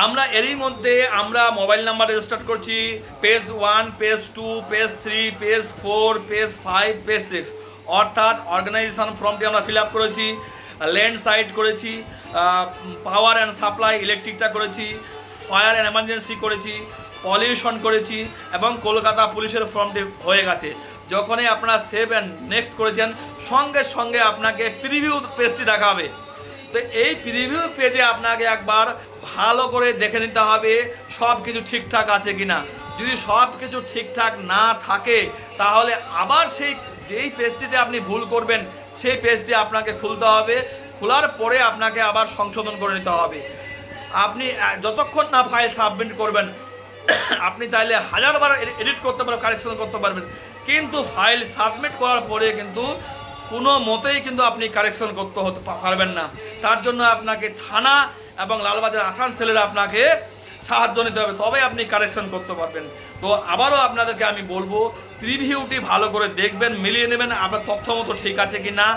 আমরা এরই মধ্যে আমরা মোবাইল নাম্বার রেজিস্টার করছি, page one, page two, page three, page four, page five, page six. অর্থাৎ অর্গানাইজেশন ফর্মটি আমরা ফিল আপ করেছি, ল্যান্ড সাইট করেছি পাওয়ার অ্যান্ড সাপ্লাই ইলেকট্রিকটা করেছি, ফায়ার অ্যান্ড এমার্জেন্সি করেছি, পলিউশন করেছি এবং কলকাতা পুলিশের ফর্মটি হয়ে গেছে। যখনই আপনারা সেভ অ্যান্ড নেক্সট করেছেন, সঙ্গে সঙ্গে আপনাকে প্রিভিউ পেজটি দেখাবে। তো এই প্রিভিউ পেজে আপনাকে একবার ভালো করে দেখে নিতে হবে সব কিছু ঠিকঠাক আছে কিনা। যদি সব কিছু ঠিকঠাক না থাকে, তাহলে আবার সেই, যেই পেজটিতে আপনি ভুল করবেন, সেই পেজটি আপনাকে খুলতে হবে। খোলার পরে আপনাকে আবার সংশোধন করে নিতে হবে। আপনি যতক্ষণ না ফাইল সাবমিট করবেন, আপনি চাইলে হাজারবার এডিট করতে পারবেন কারেকশন করতে পারবেন। কিন্তু ফাইল সাবমিট করার পরে কিন্তু কোনো মতেই কিন্তু আপনি কারেকশন করতে হতে পারবেন না। তার জন্য আপনাকে থানা এবং লালবাজার আসান ছেলেরা আপনাকে সাহায্য নিতে হবে, তবে আপনি কারেকশন করতে পারবেন। তো আবারও আপনাদেরকে আমি বলব প্রিভিউটি ভালো করে দেখবেন, মিলিয়ে নেবেন, আপনার তথ্য মতো ঠিক আছে কি না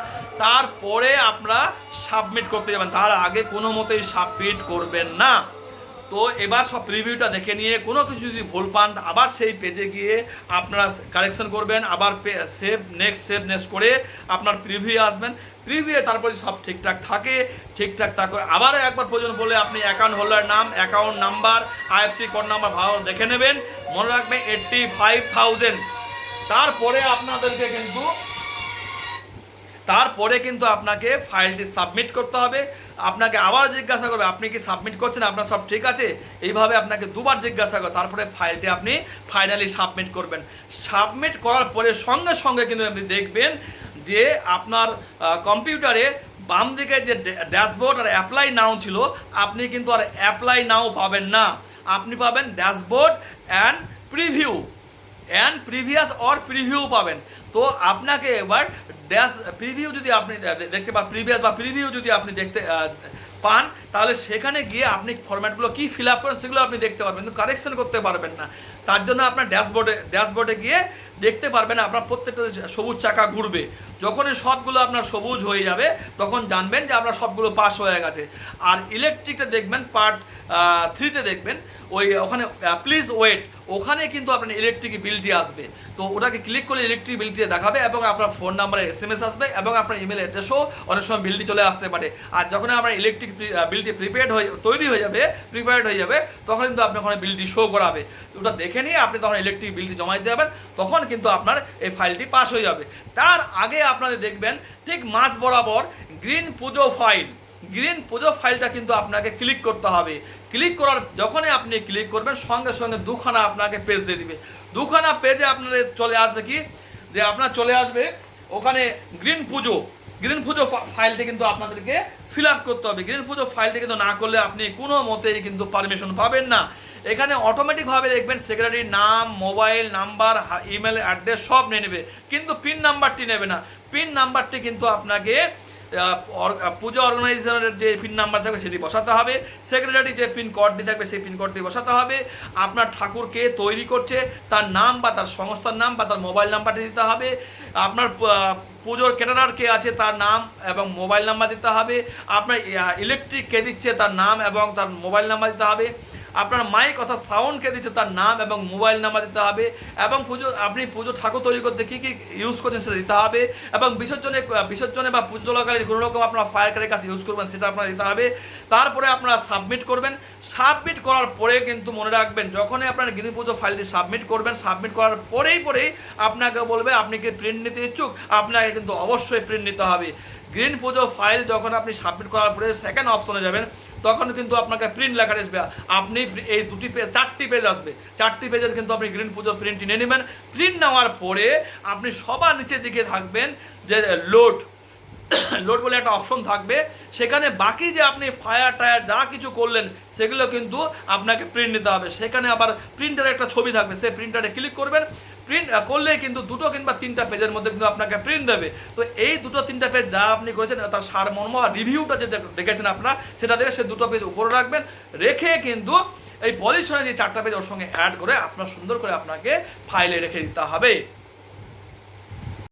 তারপরে আপনারা সাবমিট করতে যাবেন, তার আগে কোনো মতেই সাবমিট করবেন না। তো এবার সব প্রিভিউটা দেখে নিয়ে কোনো কিছু যদি ভুল পান, আবার সেই পেজে গিয়ে আপনারা কারেকশন করবেন, আবার সেভ নেক্সট সেভ নেক্সট করে আপনার প্রিভিউ আসবেন। প্রিভিউ তারপরে সব ঠিকঠাক থাকে ঠিকঠাক থাকে, আবারও একবার প্রয়োজন বলে আপনি অ্যাকাউন্ট হোল্ডার নাম account number IFSC code number ভালো দেখে নেবেন। মনে রাখবেন এইট্টি ফাইভ থাউজেন্ড তারপরে আপনাদেরকে কিন্তু তারপরে কিন্তু আপনাকে ফাইলটি সাবমিট করতে হবে। আপনাকে আবার জিজ্ঞাসা করবে, আপনি কি সাবমিট করছেন? আপনার সব ঠিক আছে? এইভাবে আপনাকে দুবার জিজ্ঞাসা করবে তারপরে ফাইলটি আপনি ফাইনালি সাবমিট করবেন। সাবমিট করার পরে সঙ্গে সঙ্গে কিন্তু আপনি দেখবেন যে আপনার কম্পিউটারে বাম দিকে যে ড্যাশবোর্ড আর অ্যাপ্লাই নাও ছিল, আপনি কিন্তু আর অ্যাপ্লাই নাও পাবেন না। আপনি পাবেন dashboard and preview and previous or preview পাবেন। তো আপনাকে এবার ড্যাশ প্রিভিউ যদি আপনি দেখতে পান প্রিভিয়াস বা প্রিভিউ যদি আপনি দেখতে পান, তাহলে সেখানে গিয়ে আপনি ফরম্যাটগুলো কী ফিল আপ করেন সেগুলো আপনি দেখতে পারবেন, কিন্তু কারেকশন করতে পারবেন না। তার জন্য আপনার ড্যাশবোর্ডে ড্যাশবোর্ডে গিয়ে দেখতে পারবেন আপনার প্রত্যেকটা সবুজ চাকা ঘুরবে। যখনই সবগুলো আপনার সবুজ হয়ে যাবে, তখন জানবেন যে আপনার সবগুলো পাস হয়ে গেছে। আর ইলেকট্রিকটা দেখবেন পার্ট থ্রিতে দেখবেন, ওই ওখানে প্লিজ ওয়েট ওখানে কিন্তু আপনার ইলেকট্রিক বিলটি আসবে। তো ওটাকে ক্লিক করলে ইলেকট্রিক বিলটি দেখাবে এবং আপনার ফোন নাম্বারে এস এম এস আসবে এবং আপনার ইমেল অ্যাড্রেসও অনেক সময় বিলটি চলে আসতে পারে। আর যখন আপনার ইলেকট্রিক বিলটি প্রিপেড হয়ে তৈরি হয়ে যাবে প্রিপেয়ার্ড হয়ে যাবে, তখন কিন্তু আপনি ওখানে বিলটি শো করাবে। ওটা দেখে নিয়ে আপনি তখন ইলেকট্রিক বিলটি জমা দিতে যাবেন তখন কিন্তু আপনার এই ফাইলটি পাস হয়ে যাবে। তার আগে আপনাদের দেখবেন, ঠিক মাঝ বরাবর গ্রিন পুজো ফাইল গ্রিন পুজো ফাইলটা কিন্তু আপনাকে ক্লিক করতে হবে। ক্লিক করার, যখনই আপনি ক্লিক করবেন, সঙ্গে সঙ্গে দুখানা আপনাকে পেজ দিয়ে দিবে। দুখানা পেজে আপনার চলে আসবে কি? যে আপনার চলে আসবে, ওখানে গ্রিন পুজো। গ্রিন ফুজো ফাইলটি কিন্তু আপনাদেরকে ফিল আপ করতে হবে। গ্রিন পুজো ফাইলটি কিন্তু না করলে আপনি কোনো মতেই কিন্তু পারমিশন পাবেন না। এখানে অটোমেটিকভাবে দেখবেন সেক্রেটারির নাম মোবাইল নাম্বার ইমেল অ্যাড্রেস সব নিয়ে নেবে। কিন্তু পিন নাম্বারটি নেবে না। পিন নাম্বারটি কিন্তু আপনাকে পুজো অর্গানাইজেশনের যে পিন নাম্বার থাকবে সেটি বসাতে হবে। সেক্রেটারি যে পিন কোডটি থাকবে সেই পিন কোডটি বসাতে হবে। আপনার ঠাকুর কে তৈরি করছে, তার নাম বা তার সংস্থার নাম বা তার মোবাইল নাম্বারটি দিতে হবে। আপনার পুজোর ক্যাটারার কে আছে তার নাম এবং মোবাইল নাম্বার দিতে হবে। আপনার ইলেকট্রিক কে দিচ্ছে তার নাম এবং তার মোবাইল নাম্বার দিতে হবে। আপনার মায়ের কথা সাউন্ড কে দিচ্ছে, তার নাম এবং মোবাইল নাম্বার দিতে হবে, এবং পুজো, আপনি পুজো ঠাকুর তৈরি করতে কী কী ইউজ করছেন সেটা দিতে হবে, এবং বিসর্জনে বিসর্জনে বা পুজো চলাকালীন কোনো রকম আপনার ফায়ার কারের কাছে ইউজ করবেন, সেটা আপনার দিতে হবে। তারপরে আপনারা সাবমিট করবেন। সাবমিট করার পরে কিন্তু মনে রাখবেন, যখনই আপনার গিনি পুজো ফাইলটি সাবমিট করবেন সাবমিট করার পরেই পরেই আপনাকে বলবে, আপনি কি প্রিন্ট নিতে ইচ্ছুক? আপনাকে কিন্তু অবশ্যই প্রিন্ট নিতে হবে। গ্রিন পুজো ফাইল যখন আপনি সাবমিট করার পরে সেকেন্ড অপশনে যাবেন, তখন কিন্তু আপনাকে প্রিন্ট লেখা আসবে। আপনি এই দুটি পেজ চারটি পেজ আসবে। চারটি পেজের কিন্তু আপনি গ্রিন পুজো প্রিন্ট নিয়ে নেবেন। প্রিন্ট নেওয়ার পরে আপনি সবার নিচের দিকে থাকবেন যে লোড লোড বলে একটা অপশন থাকবে। সেখানে বাকি যে আপনি ফায়ার টায়ার যা কিছু করলেন, সেগুলো কিন্তু আপনাকে প্রিন্ট নিতে হবে। সেখানে আবার প্রিন্টার একটা ছবি থাকবে, সেই প্রিন্টারে ক্লিক করবেন। প্রিন্ট করলে কিন্তু দুটো কিংবা তিনটা পেজের মধ্যে কিন্তু আপনাকে প্রিন্ট দেবে। তো এই দুটো তিনটা পেজ যা আপনি করেছেন, তার সারমর্ম আর রিভিউটা যে দেখেছেন আপনারা, সেটা দেখে সে দুটো পেজ উপরে রাখবেন। রেখে কিন্তু এই পলিউশনে যে চারটা পেজ ওর সঙ্গে অ্যাড করে আপনার সুন্দর করে আপনাকে ফাইলে রেখে দিতে হবে।